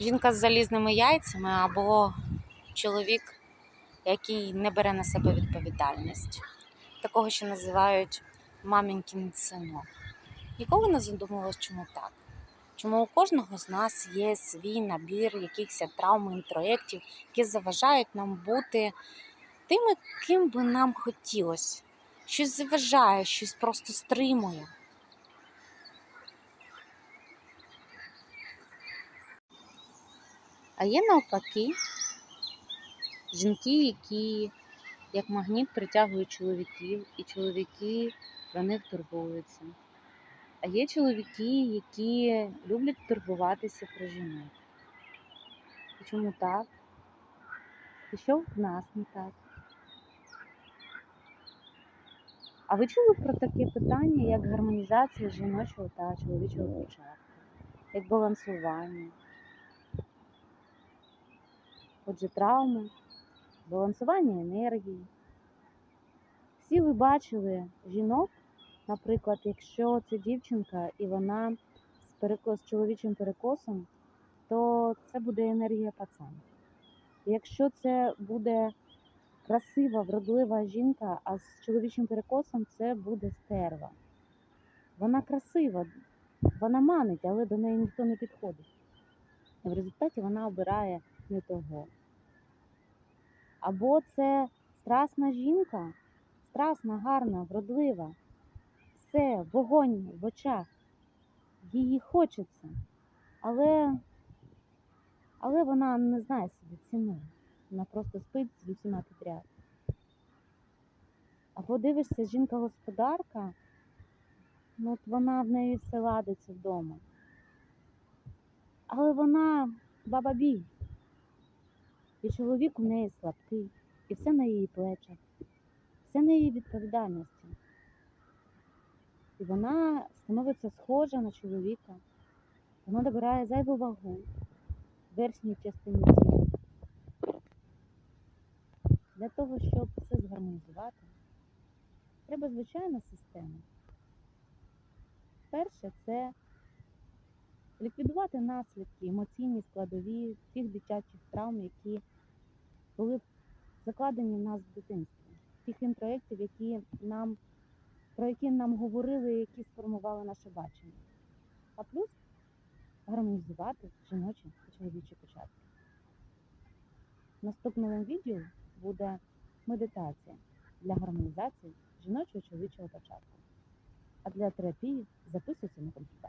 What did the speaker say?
жінка з залізними яйцями або чоловік, який не бере на себе відповідальність. Такого ще називають мамінькін синок. Ніколи не задумувалась, чому так. Чому у кожного з нас є свій набір якихось травм, інтроєктів, які заважають нам бути тими, ким би нам хотілося. Щось заважає, щось просто стримує. А є навпаки жінки, які як магніт притягують чоловіків, і чоловіки про них турбуються. А є чоловіки, які люблять турбуватися про жінок. І чому так? І що в нас не так? А ви чули про таке питання, як гармонізація жіночого та чоловічого початку, як балансування? Отже, травми, балансування енергії. Всі ви бачили жінок, наприклад, якщо це дівчинка і вона з, перекос, з чоловічим перекосом, то це буде енергія пацана. Якщо це буде красива, вродлива жінка, а з чоловічим перекосом це буде стерва. Вона красива, вона манить, але до неї ніхто не підходить. В результаті вона обирає не того. Або це страсна жінка, страсна, гарна, вродлива. Все, вогонь в очах. Її хочеться. Але, але вона не знає собі ціни. Вона просто спить з усіма підряд. Або дивишся, жінка-господарка, ну от вона в неї все ладиться вдома. Але вона баба бій. І чоловік у неї слабкий, і все на її плечах, все на її відповідальності. І вона становиться схожа на чоловіка. Вона добирає зайву вагу верхній частині тіла. Для того, щоб все згармонізувати, треба звичайна система. Перше це ліквідувати наслідки, емоційні складові тих дитячих травм, які були закладені в нас в дитинстві, тих інтроєктів, які нам, про які нам говорили, які сформували наше бачення. А плюс гармонізувати жіночі та чоловічі початки. В наступному відео буде медитація для гармонізації жіночого чоловічого початку. А для терапії записуйся на консультацію.